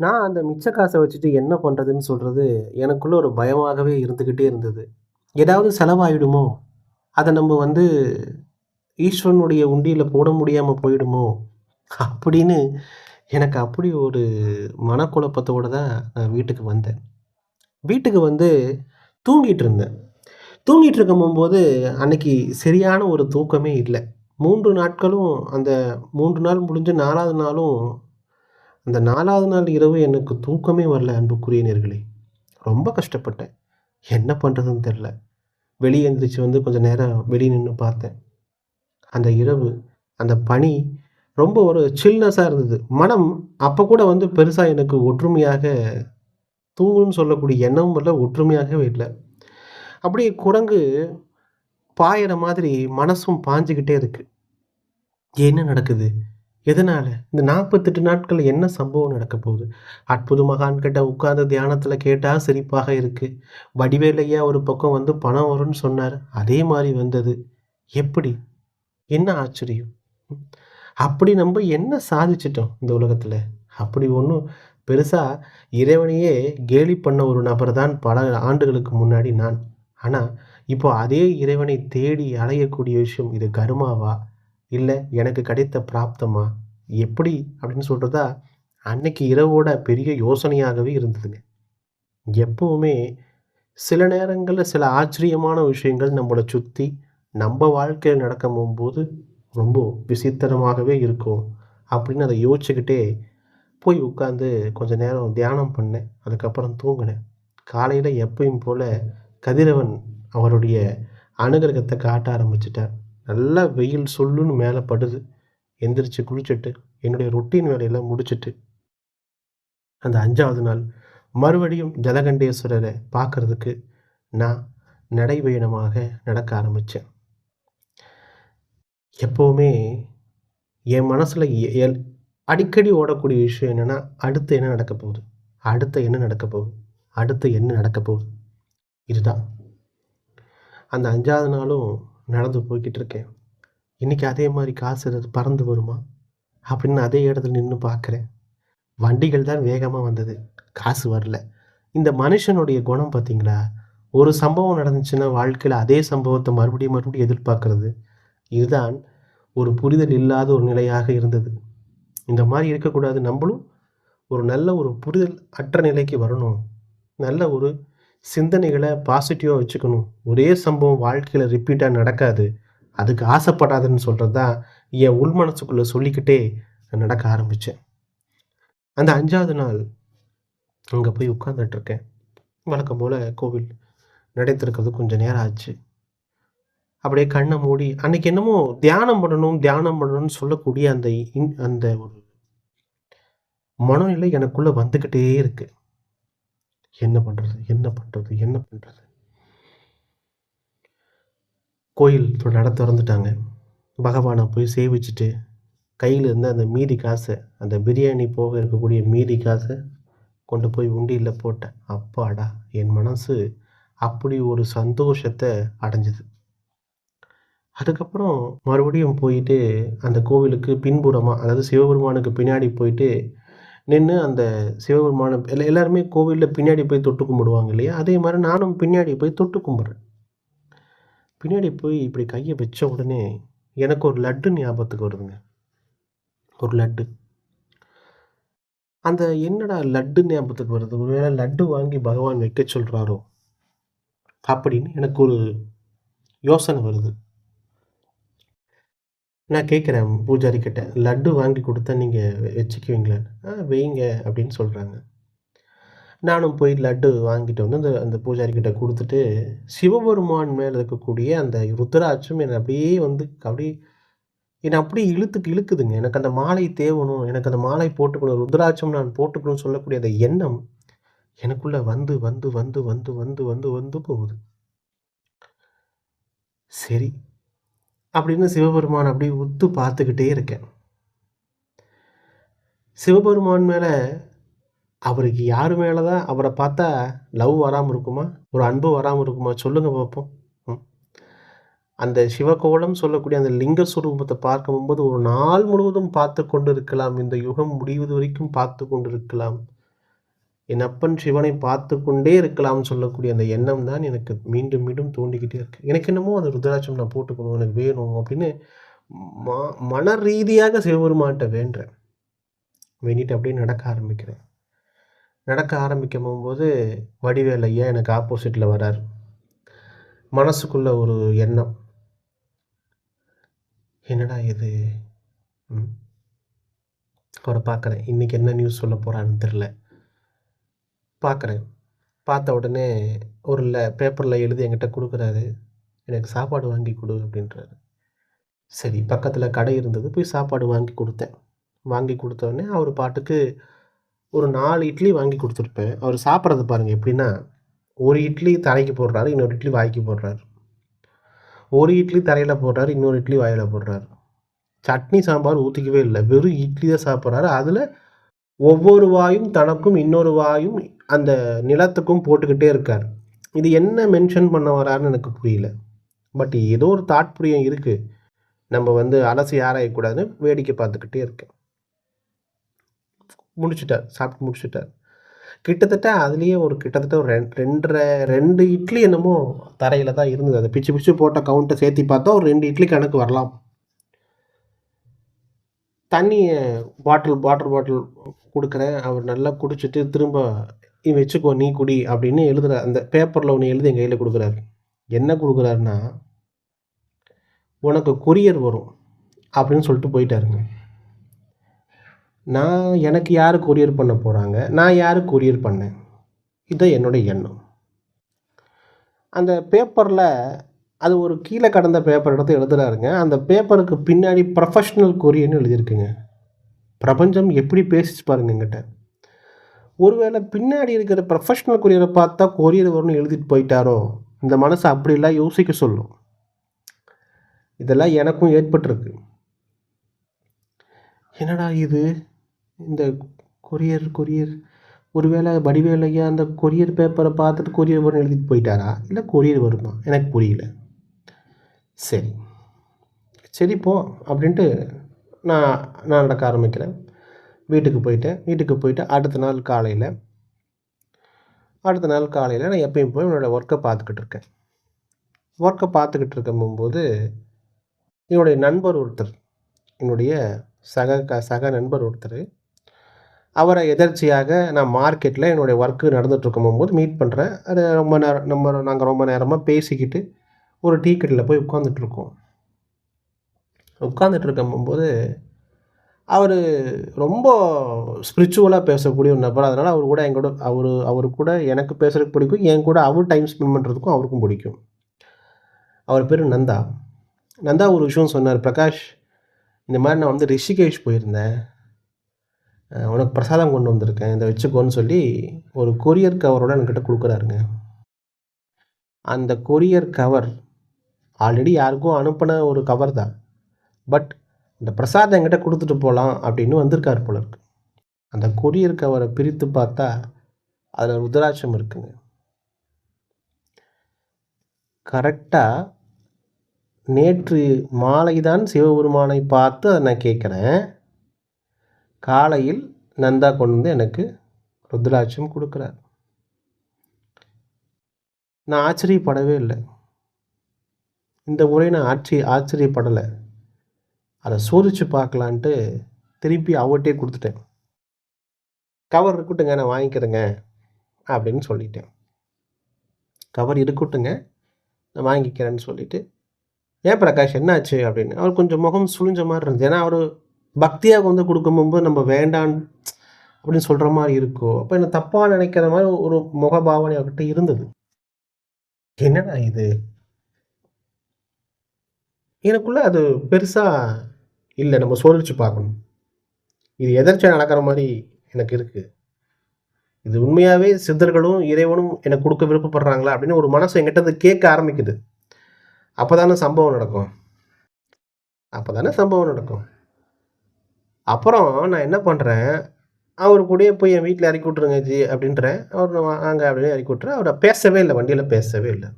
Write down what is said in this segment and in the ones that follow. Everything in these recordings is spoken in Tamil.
நான் அந்த மிச்ச காசை வச்சுட்டு என்ன பண்ணுறதுன்னு சொல்கிறது எனக்குள்ளே ஒரு பயமாகவே இருந்துக்கிட்டே இருந்தது. ஏதாவது செலவாயிடுமோ? அதை நம்ம வந்து ஈஸ்வரனுடைய உண்டியில் போட முடியாமல் போயிடுமோ? அப்படின்னு எனக்கு அப்படி ஒரு மனக்குழப்பத்தோடு தான் நான் வீட்டுக்கு வந்தேன். வீட்டுக்கு வந்து தூங்கிட்டு இருந்தேன். தூங்கிட்டு இருக்கும்போது அன்னைக்கு சரியான ஒரு தூக்கமே இல்லை மூன்று நாட்களும் அந்த மூன்று நாள் முடிஞ்சு நாலாவது நாளும் அந்த நாலாவது நாள் இரவு எனக்கு தூக்கமே வரல அன்புக்குரிய நேர்களே ரொம்ப கஷ்டப்பட்டேன். என்ன பண்ணுறதுன்னு தெரியல. வெளியே எந்திரிச்சு வந்து கொஞ்சம் நேரம் வெளியே நின்று பார்த்தேன். அந்த இரவு, அந்த பனி ரொம்ப ஒரு சில்னஸாக இருந்தது. மனம் அப்போ கூட வந்து பெருசாக எனக்கு ஒற்றுமையாக தூங்கணும்னு சொல்லக்கூடிய எண்ணமும் இல்லை ஒற்றுமையாகவே இல்லை அப்படியே குரங்கு பாயிற மாதிரி மனசும் பாஞ்சிக்கிட்டே இருக்குது என்ன நடக்குது? எதனால் இந்த நாற்பத்தெட்டு நாட்களில் என்ன சம்பவம் நடக்க போகுது? அற்புத மகான் கிட்ட உட்கார்ந்து கேட்டால் சிரிப்பாக இருக்குது வடிவேலையா ஒரு பக்கம் வந்து பணம் வரும்னு சொன்னார் அதே மாதிரி வந்தது. எப்படி? என்ன ஆச்சரியம்? ம். அப்படி நம்ம என்ன சாதிச்சிட்டோம் இந்த உலகத்தில் அப்படி ஒன்றும் பெருசாக இறைவனையே கேலி பண்ண ஒரு நபர் தான் பல ஆண்டுகளுக்கு முன்னாடி நான். ஆனால் இப்போ அதே இறைவனை தேடி அலையக்கூடிய விஷயம் இது கர்மாவா? இல்லை எனக்கு கிடைத்த பிராப்தமா? எப்படி? அப்படின்னு சொல்கிறதா அன்னைக்கு இரவோட பெரிய யோசனையாகவே இருந்ததுங்க. எப்பவுமே சில நேரங்களில் சில ஆச்சரியமான விஷயங்கள் நம்மளை சுற்றி நம்ம வாழ்க்கையில் நடக்கும் போது ரொம்ப விசித்திரமாகவே இருக்கும். அப்படின்னு அதை யோசிச்சுக்கிட்டே போய் உட்காந்து கொஞ்ச நேரம் தியானம் பண்ணேன். அதுக்கப்புறம் தூங்கினேன் காலையில் எப்பயும் போல் கதிரவன் அவருடைய அனுகிரகத்தை காட்ட ஆரம்பிச்சிட்டார் நல்லா வெயில் சொல்லுன்னு மேலே படுது. எந்திரிச்சு குளிச்சுட்டு, என்னுடைய ரொட்டீன் வேலையெல்லாம் முடிச்சுட்டு அந்த அஞ்சாவது நாள் மறுபடியும் ஜலகண்டேஸ்வரரை பார்க்குறதுக்கு நான் நடைபயணமாக நடக்க ஆரம்பித்தேன் எப்போவுமே என் மனசில் எல் அடிக்கடி ஓடக்கூடிய விஷயம் என்னென்னா அடுத்து என்ன நடக்க போகுது? அடுத்து என்ன நடக்க போகுது? அடுத்து என்ன நடக்கப் போகுது? இதுதான். அந்த அஞ்சாவது நாளும் நடந்து போய்கிட்டு இருக்கேன். இன்றைக்கி அதே மாதிரி காசு ஏதாவது பறந்து வருமா? அப்படின்னு அதே இடத்துல நின்று பார்க்குறேன் வண்டிகள் தான் வேகமாக வந்தது. காசு வரல. இந்த மனுஷனுடைய குணம் பார்த்தீங்களா? ஒரு சம்பவம் நடந்துச்சுன்னா வாழ்க்கையில் அதே சம்பவத்தை மறுபடியும் மறுபடியும் எதிர்பார்க்கறது இதுதான் ஒரு புரிதல் இல்லாத ஒரு நிலையாக இருந்தது. இந்த மாதிரி இருக்கக்கூடாது. நம்மளும் ஒரு நல்ல ஒரு புரிதல் அற்ற நிலைக்கு வரணும். நல்ல ஒரு சிந்தனைகளை பாசிட்டிவாக வச்சுக்கணும். ஒரே சம்பவம் வாழ்க்கையில் ரிப்பீட்டாக நடக்காது. அதுக்கு ஆசைப்படாதுன்னு சொல்கிறது தான் என் உள் மனசுக்குள்ளே சொல்லிக்கிட்டே நான் நடக்க ஆரம்பித்தேன் அந்த அஞ்சாவது நாள் அங்கே போய் உட்காந்துட்ருக்கேன் வழக்கம் போல கோவில் நடைத்திருக்கிறது கொஞ்சம் நேரம் ஆச்சு. அப்படியே கண்ணை மூடி அன்னைக்கு என்னமோ தியானம் பண்ணணும், தியானம் பண்ணணும்னு சொல்லக்கூடிய அந்த இன் அந்த ஒரு மனநிலை எனக்குள்ளே வந்துக்கிட்டே இருக்குது என்ன பண்ணுறது என்ன பண்ணுறது என்ன பண்ணுறது கோயில் நட திறந்துட்டாங்க பகவானை போய் சேவிச்சுட்டு, கையில் இருந்த அந்த மீதி காசை அந்த பிரியாணி போக இருக்கக்கூடிய மீதி காசை கொண்டு போய் உண்டியில் போட்டேன். அப்பாடா! என் மனசு அப்படி ஒரு சந்தோஷத்தை அடைஞ்சது. அதுக்கப்புறம் மறுபடியும் போயிட்டு அந்த கோவிலுக்கு பின்புறமாக அதாவது சிவபெருமானுக்கு பின்னாடி போயிட்டு நின்று அந்த சிவபெருமான எல்லா எல்லாருமே கோவிலில் பின்னாடி போய் தொட்டு கும்பிடுவாங்க இல்லையா? அதே மாதிரி நானும் பின்னாடி போய் தொட்டு கும்பிட்றேன் பின்னாடி போய் இப்படி கையை வச்ச உடனே எனக்கு ஒரு லட்டு ஞாபகத்துக்கு வருதுங்க. ஒரு லட்டு. அந்த என்னடா லட்டு ஞாபகத்துக்கு வருது? ஒருவேளை லட்டு வாங்கி பகவான் வைக்க சொல்கிறாரோ அப்படின்னு எனக்கு ஒரு யோசனை வருது. நான் கேட்குறேன் பூஜாரி கிட்ட. லட்டு வாங்கி கொடுத்தா நீங்கள் வச்சுக்குவீங்களேன் வச்சுக்குவீங்களான்னு? ஆ வைங்க அப்படின்னு சொல்கிறாங்க நானும் போய் லட்டு வாங்கிட்டு வந்து அந்த அந்த பூஜாரி கிட்ட கொடுத்துட்டு சிவபெருமான் மேலே இருக்கக்கூடிய அந்த ருத்ராட்சம் என்னை அப்படியே வந்து அப்படியே என்னை அப்படியே இழுத்துக்கு இழுக்குதுங்க. எனக்கு அந்த மாலை தேவணும். எனக்கு அந்த மாலை போட்டுக்கணும். ருத்ராட்சம் நான் போட்டுக்கணும்னு சொல்லக்கூடிய அந்த எண்ணம் எனக்குள்ளே வந்து வந்து வந்து வந்து வந்து வந்து வந்து போகுது. சரி. அப்படின்னு சிவபெருமான் அப்படியே உத்து பார்த்துக்கிட்டே இருக்கேன். சிவபெருமான் மேலே அவருக்கு யார் மேலே தான் அவரை பார்த்தா லவ் வராமல் இருக்குமா? ஒரு அன்பு வராமல் இருக்குமா? சொல்லுங்கள் பார்ப்போம். அந்த சிவகோலம் சொல்லக்கூடிய அந்த லிங்க சுரூபத்தை பார்க்கும்போது ஒரு நாள் முழுவதும் பார்த்து கொண்டு இருக்கலாம் இந்த யுகம் முடிவது வரைக்கும் பார்த்து கொண்டு இருக்கலாம் என் அப்பன் சிவனை பார்த்து கொண்டே இருக்கலாம்னு சொல்லக்கூடிய அந்த எண்ணம் தான் எனக்கு மீண்டும் மீண்டும் தோண்டிக்கிட்டே இருக்கு. எனக்கு என்னமோ அது ருத்ராட்சம் நான் போட்டுக்கணும் எனக்கு வேணும் அப்படின்னு ம மன ரீதியாக சிவபெருமான்கிட்ட வேண்டுறேன். வேண்டிட்டு அப்படியே நடக்க ஆரம்பிக்கிறேன். நடக்க ஆரம்பிக்கும் போகும்போது வடிவேல் ஐயா எனக்கு ஆப்போசிட்டில் வரார். மனசுக்குள்ள ஒரு எண்ணம். என்னடா இது? ம். அவரை பார்க்குறேன். இன்றைக்கி என்ன நியூஸ் சொல்ல போகிறான்னு தெரில பார்க்குறேன். பார்த்த உடனே ஒரு ல பேப்பரில் எழுதி என்கிட்ட கொடுக்குறாரு. எனக்கு சாப்பாடு வாங்கி கொடு அப்படின்றாரு. சரி பக்கத்தில் கடை இருந்தது. போய் சாப்பாடு வாங்கி கொடுத்தேன். வாங்கி கொடுத்தோடனே அவர் பாட்டுக்கு ஒரு நாலு இட்லி வாங்கி கொடுத்துருப்பேன். அவர் சாப்பிட்றது பாருங்கள் எப்படின்னா ஒரு இட்லி தரைக்கு போடுறாரு இன்னொரு இட்லி வாய்க்கு போடுறாரு. ஒரு இட்லி தரையில் போடுறாரு இன்னொரு இட்லி வாயில் போடுறாரு. சட்னி சாம்பார் ஊற்றிக்கவே இல்லை. வெறும் இட்லி தான் சாப்பிட்றாரு. அதில் ஒவ்வொரு வாயும் தனக்கும் இன்னொரு வாயும் அந்த நிலத்துக்கும் போட்டுக்கிட்டே இருக்கார். இது என்ன மென்ஷன் பண்ண வராருன்னு எனக்கு புரியல. பட் ஏதோ ஒரு தாட்புரியம் இருக்குது நம்ம வந்து அலசி ஆராயக்கூடாதுன்னு வேடிக்கை பார்த்துக்கிட்டே இருக்கேன். முடிச்சிட்டார். சாப்பிட்டு முடிச்சுட்டார். கிட்டத்தட்ட அதுலேயே ஒரு கிட்டத்தட்ட ஒரு ரெண்டு ரெண்டரை ரெண்டு இட்லி என்னமோ தரையில் தான் இருந்தது. அதை பிச்சு பிச்சு போட்ட கவுண்ட்டை சேர்த்தி பார்த்தா ஒரு ரெண்டு இட்லி கணக்கு வரலாம். தண்ணியை பாட்டில் வாட்டர் பாட்டில் கொடுக்குறேன். அவர் நல்லா குடிச்சிட்டு திரும்ப நீ வச்சுக்கோ நீ குடி அப்படின்னு எழுதுகிற அந்த பேப்பரில் ஒன்று எழுதி என் கையில் கொடுக்குறாரு. என்ன கொடுக்குறாருன்னா உனக்கு கொரியர் வரும் அப்படின்னு சொல்லிட்டு போயிட்டாருங்க. நான் எனக்கு யார் கொரியர் பண்ண போகிறாங்க நான் யார் கொரியர் பண்ணேன்? இதுதான் என்னுடைய எண்ணம். அந்த பேப்பரில் அது ஒரு கீழே கடந்த பேப்பர் எடுத்து எழுதுகிறாருங்க அந்த பேப்பருக்கு பின்னாடி ப்ரொஃபஷ்னல் கொரியர்னு எழுதியிருக்குங்க. பிரபஞ்சம் எப்படி பேசிச்சு பாருங்க எங்கிட்ட ஒருவேளை பின்னாடி இருக்கிற ப்ரொஃபஷ்னல் கொரியரை பார்த்தா கொரியர் வரும்னு எழுதிட்டு போயிட்டாரோ? இந்த மனசு அப்படிலாம் யோசிக்க சொல்லும். இதெல்லாம் எனக்கும் ஏற்பட்டிருக்கு. என்னடா இது? இந்த கொரியர் கொரியர் ஒருவேளை வடிவேலையா அந்த கொரியர் பேப்பரை பார்த்துட்டு கொரியர் வரும்னு எழுதிட்டு போயிட்டாரா? இல்லை கொரியர் வருமா? எனக்கு புரியல. சரி. சரி போ அப்படின்ட்டு நான் நான் நடக்க ஆரம்பிக்கிறேன் வீட்டுக்கு போயிட்டேன். வீட்டுக்கு போயிட்டு அடுத்த நாள் காலையில் அடுத்த நாள் காலையில் நான் எப்பயும் போய் என்னோடய ஒர்க்கை பார்த்துக்கிட்டு இருக்கேன். ஒர்க்கை பார்த்துக்கிட்டு இருக்கும்போது என்னுடைய நண்பர் ஒருத்தர் என்னுடைய சக க சக நண்பர் ஒருத்தர் அவரை எதர்ச்சியாக நான் மார்க்கெட்டில் என்னுடைய ஒர்க்கு நடந்துகிட்ருக்கும் போது மீட் பண்ணுறேன் அது ரொம்ப நேரம் நம்ம நாங்கள் ரொம்ப நேரமாக பேசிக்கிட்டு ஒரு டீ கடையில் போய் உட்காந்துட்ருக்கோம் உட்காந்துட்டு இருக்கும்போது அவர் ரொம்ப ஸ்பிரிச்சுவலாக பேசக்கூடிய ஒரு நபர் அதனால் அவர் கூட எங்கூட அவர் அவர் கூட எனக்கு பேசுகிறதுக்கு பிடிக்கும். என் கூட அவர் டைம் ஸ்பெண்ட் பண்ணுறதுக்கும் அவருக்கும் பிடிக்கும். அவர் பேர் நந்தா. நந்தா ஒரு விஷயம் சொன்னார் பிரகாஷ் இந்த மாதிரி நான் வந்து ரிஷிகேஷ் போயிருந்தேன். உனக்கு பிரசாதம் கொண்டு வந்திருக்கேன். இதை வச்சுக்கோன்னு சொல்லி ஒரு கொரியர் கவரோட என்கிட்ட கொடுக்குறாருங்க. அந்த கொரியர் கவர் ஆல்ரெடி யாருக்கும் அனுப்பின ஒரு கவர் தான். பட் இந்த பிரசாதம் என்கிட்ட கொடுத்துட்டு போகலாம் அப்படின்னு வந்திருக்கார் போல இருக்கு. அந்த கொரியர் கவரை பிரித்து பார்த்தா அதில் ருத்ராட்சம் இருக்குங்க. கரெக்டாக நேற்று மாலை தான் சிவபெருமானை பார்த்து அதை நான் கேட்குறேன். காலையில் நந்தா கொண்டு வந்து எனக்கு ருத்ராட்சம் கொடுக்குறார். நான் ஆச்சரியப்படவே இல்லை. இந்த முறை நான் ஆட்சி ஆச்சரியப்படலை. அதை சோதித்து பார்க்கலான்ட்டு திருப்பி அவட்டே கொடுத்துட்டேன். கவர் இருக்கட்டுங்க நான் வாங்கிக்கிறேங்க அப்படின்னு சொல்லிட்டேன். கவர் இருக்கட்டுங்க நான் வாங்கிக்கிறேன்னு சொல்லிவிட்டு ஏன் பிரகாஷ் என்னாச்சு? அப்படின்னு. அவர் கொஞ்சம் முகம் சுழிஞ்ச மாதிரி இருந்துச்சு ஏன்னா அவர் பக்தியாக வந்து கொடுக்கும்போது நம்ம வேண்டான் அப்படின்னு சொல்கிற மாதிரி இருக்கும். அப்போ என்ன தப்பாக நினைக்கிற மாதிரி ஒரு முகபாவனை அவர்கிட்ட இருந்தது. என்னடா இது? எனக்குள்ளே அது பெருசாக இல்லை நம்ம சோதிச்சு பார்க்கணும். இது எதர்ச்சியாக நடக்கிற மாதிரி எனக்கு இருக்குது இது உண்மையாகவே சித்தர்களும் இறைவனும் எனக்கு கொடுக்க விருப்பப்படுறாங்களா அப்படின்னு ஒரு மனசு எங்கிட்ட வந்து கேட்க ஆரம்பிக்குது. அப்போ தானே சம்பவம் நடக்கும். அப்போ தானே சம்பவம் நடக்கும். அப்புறம் நான் என்ன பண்ணுறேன் அவர் கூடயே போய் என் வீட்டில் இறக்கி விட்ருங்க ஜி அப்படின்றேன். அவர் வாங்க அப்படின்னு இறக்கி விட்றேன் அவரை பேசவே இல்லை வண்டியில் பேசவே இல்லை.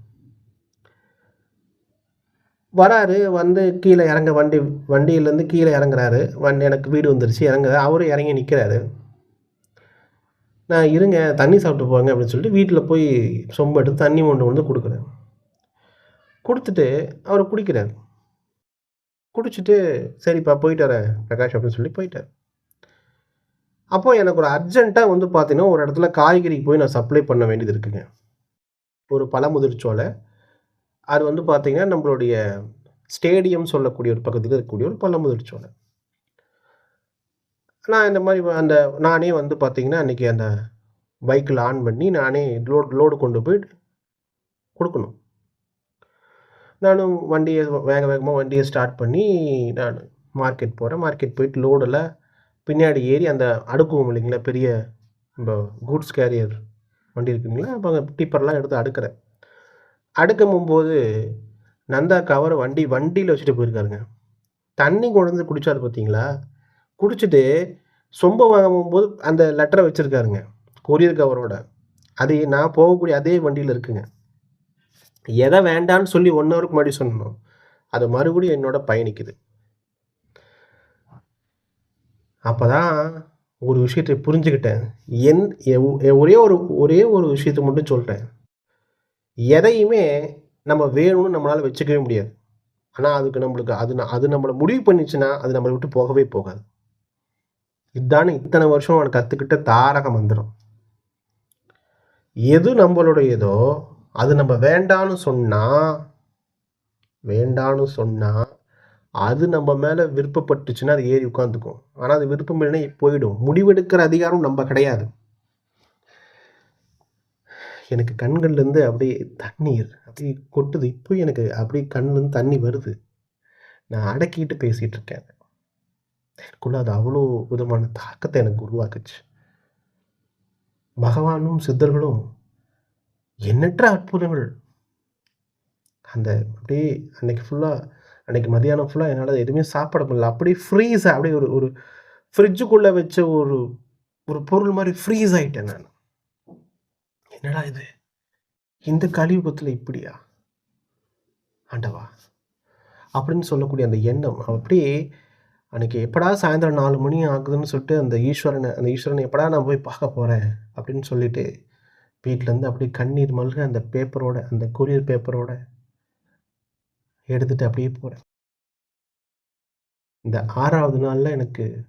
வராரு வந்து கீழே இறங்க வண்டி வண்டியிலேருந்து கீழே இறங்குறாரு. வண்டி எனக்கு வீடு வந்துருச்சு இறங்குறாரு அவரும் இறங்கி நிற்கிறாரு நான் இருங்க தண்ணி சாப்பிட்டு போங்க அப்படின்னு சொல்லிட்டு வீட்டில் போய் சொம்பு எடுத்து தண்ணி ஒன்று வந்து கொடுக்குறேன். கொடுத்துட்டு அவர் குடிக்கிறார். குடிச்சிட்டு சரிப்பா போயிட்டு வரேன் பிரகாஷ் அப்படின்னு சொல்லி போயிட்டார். அப்போ எனக்கு ஒரு அர்ஜென்ட்டாக வந்து பார்த்தீங்கன்னா ஒரு இடத்துல காய்கறிக்கு போய் நான் சப்ளை பண்ண வேண்டியது இருக்குங்க. ஒரு பழமுதிர்ச்சோலை அது வந்து பார்த்தீங்கன்னா நம்மளுடைய ஸ்டேடியம் சொல்லக்கூடிய ஒரு பக்கத்தில் இருக்கக்கூடிய ஒரு பழமுதிர்ச்சோலை நான் இந்த மாதிரி அந்த நானே வந்து பார்த்திங்கன்னா அன்றைக்கி அந்த பைக்கில் ஆன் பண்ணி நானே லோடு லோடு கொண்டு போய் கொடுக்கணும். நானும் வண்டியை வேக வேகமாக வண்டியை ஸ்டார்ட் பண்ணி நான் மார்க்கெட் போகிறேன் மார்க்கெட் போயிட்டு லோடில் பின்னாடி ஏறி அந்த அடுக்குவோம் இல்லைங்களா பெரிய நம்ம கூட்ஸ் கேரியர் வண்டி இருக்குங்களா அப்போ அங்கே டிப்பர்லாம் எடுத்து அடுக்கிறேன். அடுக்கும்போது நந்தா கவர் வண்டி வண்டியில் வச்சுட்டு போயிருக்காருங்க. தண்ணி கொண்டு வந்து குடித்தார் பார்த்தீங்களா குடிச்சிட்டு சொம்ப வாங்கும் போது அந்த லெட்டரை வச்சுருக்காருங்க கொரியர் கவரோட. அது நான் போகக்கூடிய அதே வண்டியில் இருக்குங்க. எதை வேண்டான்னு சொல்லி ஒன் ஹவருக்கு முன்னாடி சொன்னோம். அது மறுபடியும் என்னோட பயணிக்குது அப்போ தான் ஒரு விஷயத்தை புரிஞ்சுக்கிட்டேன். என் ஒரே ஒரு ஒரே ஒரு விஷயத்தை மட்டும் சொல்கிறேன் எதையுமே நம்ம வேணும்னு நம்மளால் வச்சுக்கவே முடியாது. ஆனால் அதுக்கு நம்மளுக்கு அது அது நம்மளை முடிவு பண்ணிச்சுன்னா அது நம்மளை விட்டு போகவே போகாது. இதுதானே இத்தனை வருஷம் அவன் கற்றுக்கிட்ட தாரக மந்திரம். எது நம்மளுடையதோ அது நம்ம வேண்டான்னு சொன்னால் வேண்டான்னு சொன்னால் அது நம்ம மேலே விருப்பப்பட்டுச்சுன்னா அது ஏறி உட்காந்துக்கும் ஆனால் அது விருப்பம் இல்லைன்னா போயிடும். முடிவெடுக்கிற அதிகாரம் நம்ம கிடையாது. எனக்கு கண்கள்லேருந்து அப்படியே தண்ணீர் அப்படியே கொட்டுது. இப்போ எனக்கு அப்படியே கண்ணுலேருந்து தண்ணி வருது. நான் அடக்கிட்டு பேசிகிட்டு இருக்கேன். எனக்குள்ள அது அவ்வளோ விதமான தாக்கத்தை எனக்கு உருவாக்குச்சு. பகவானும் சித்தர்களும் எண்ணற்ற அற்புதங்கள். அந்த அப்படியே அன்னைக்கு ஃபுல்லாக அன்னைக்கு மதியானம் ஃபுல்லாக என்னால் எதுவுமே சாப்பிட முடியல. அப்படியே ஃப்ரீஸ் அப்படியே ஒரு ஒரு ஃப்ரிட்ஜுக்குள்ளே வச்ச ஒரு ஒரு பொருள் மாதிரி ஃப்ரீஸ் ஆகிட்டேன் நான். என்னடா இது? இந்த கலியுகத்தில் இப்படியா? ஆண்டவா. அப்படின்னு சொல்லக்கூடிய அந்த எண்ணம் அப்படியே அன்னைக்கு எப்படா சாயந்தரம் நாலு மணி ஆகுதுன்னு சொல்லிட்டு அந்த ஈஸ்வரனை அந்த ஈஸ்வரனை எப்படா நான் போய் பார்க்க போகிறேன் அப்படின்னு சொல்லிட்டு வீட்டிலேருந்து அப்படியே கண்ணீர் மல்க அந்த பேப்பரோட அந்த கொரியர் பேப்பரோட எடுத்துகிட்டு அப்படியே போகிறேன் இந்த ஆறாவது நாளில் எனக்கு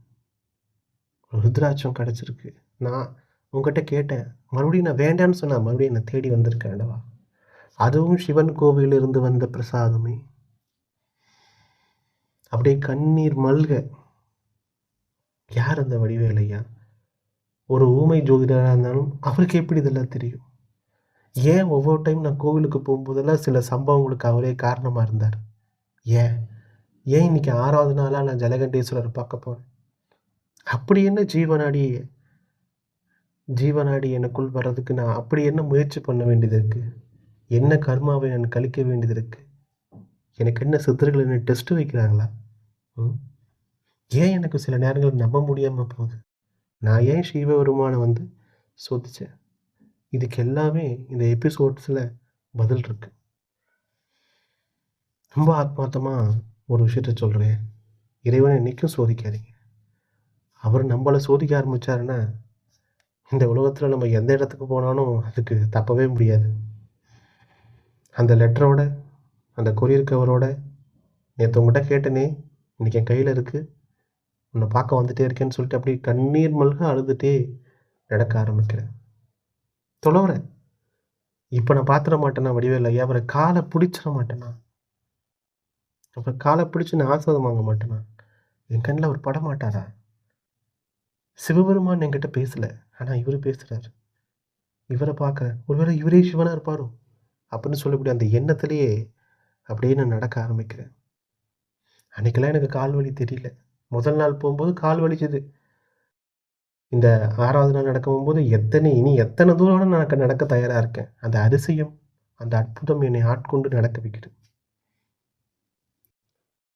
ருத்ராட்சம் கிடச்சிருக்கு. நான் உங்ககிட்ட கேட்டேன். மறுபடியும் நான் வேண்டான்னு சொன்னால் மறுபடியும் என்னை தேடி வந்திருக்கேன் அதுவும் சிவன் கோவிலிருந்து வந்த பிரசாதமே. அப்படியே கண்ணீர் மல்க. யார் அந்த வடிவேலையா ஒரு ஊமை ஜோதிடராக இருந்தாலும் அவருக்கு எப்படி இதெல்லாம் தெரியும்? ஏன் ஒவ்வொரு டைம் நான் கோவிலுக்கு போகும்போதெல்லாம் சில சம்பவங்களுக்கு அவரே காரணமாக இருந்தார்? ஏன்? ஏன் இன்னைக்கு ஆறாவது நாளாக நான் ஜலகண்டேஸ்வரர் பார்க்க போகிறேன் அப்படி என்ன ஜீவனாடி ஜீவனாடி எனக்குள் வர்றதுக்கு நான் அப்படி என்ன முயற்சி பண்ண வேண்டியது இருக்கு? என்ன கர்மாவை நான் கழிக்க வேண்டியது இருக்கு? எனக்கு என்ன சித்தர்கள் என்ன டெஸ்ட் வைக்கிறாங்களா? ம்? ஏன் எனக்கு சில நேரங்கள் நம்ப முடியாமல் போகுது? நான் ஏன் சிவபெருமானை வந்து சோதிச்சேன்? இதுக்கு எல்லாமே இந்த எபிசோட்ஸில் பதில் இருக்கு. ரொம்ப ஆத்மார்த்தமாக ஒரு விஷயத்த சொல்கிறேன் இறைவனை என்னைக்கும் சோதிக்காதீங்க. அவர் நம்மளை சோதிக்க ஆரம்பித்தாருன்னா இந்த உலகத்தில் நம்ம எந்த இடத்துக்கு போனாலும் அதுக்கு தப்பவே முடியாது. அந்த லெட்டரோட அந்த கொரியர் கவரோட நேற்று உங்கள்கிட்ட கேட்டனே இன்னைக்கு என் கையில் இருக்குது உன்னை பார்க்க வந்துட்டே இருக்கேன்னு சொல்லிட்டு அப்படியே கண்ணீர் மல்க அழுதுட்டே நடக்க ஆரம்பிக்கிறேன். தொலைவுறேன் இப்போ நான் பார்த்துட மாட்டேனா வடிவேல்? ஐயா அவரை காலை பிடிச்சிட மாட்டேனா? அப்புறம் காலை பிடிச்சி நான் ஆசிரதம் வாங்க மாட்டேனா? என் கண்ணில் அவர் பட மாட்டாரா சிவபெருமான் என்கிட்ட பேசலை. ஆனால் இவர் பேசுகிறார் இவரை பார்க்குறேன் ஒருவேளை இவரே சிவனாக இருப்பாரோ? அப்படின்னு சொல்லக்கூடிய அந்த எண்ணத்திலேயே அப்படியே நான் நடக்க ஆரம்பிக்கிறேன். அன்றைக்கெல்லாம் எனக்கு கால் வலி தெரியல. முதல் நாள் போகும்போது கால் வலிச்சது. இந்த ஆறாவது நாள் நடக்க போகும்போது எத்தனை இனி எத்தனை தூரம் நான் நடக்க நடக்க தயாராக இருக்கேன். அந்த அரிசியம் அந்த அற்புதம் என்னை ஆட்கொண்டு நடக்க வைக்கிறது.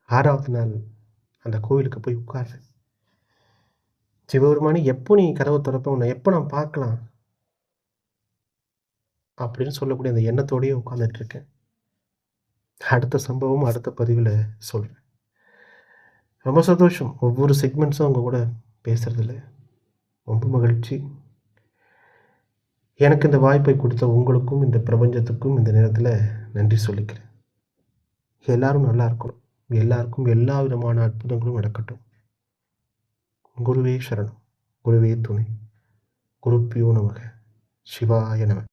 ஆறாவது நாள் அந்த கோவிலுக்கு போய் உட்கார்றேன். சிவபெருமானி எப்போ நீ கதவை திறப்ப? உன்னை எப்போ நான் பார்க்கலாம்? அப்படின்னு சொல்லக்கூடிய அந்த எண்ணத்தோடயே உட்காந்துட்டு இருக்கேன். அடுத்த சம்பவம் அடுத்த பதிவில் சொல்கிறேன் ரொம்ப சந்தோஷம். ஒவ்வொரு செக்மெண்ட்ஸும் அவங்க கூட பேசுறதுல ரொம்ப மகிழ்ச்சி. எனக்கு இந்த வாய்ப்பை கொடுத்த உங்களுக்கும் இந்த பிரபஞ்சத்துக்கும் இந்த நேரத்தில் நன்றி சொல்லிக்கிறேன். எல்லாரும் நல்லா இருக்கணும். எல்லாருக்கும் எல்லா விதமான அற்புதங்களும் நடக்கட்டும். குருவே சரணம் குருவே துணை குருப்பியோ நமக சிவாய நமக.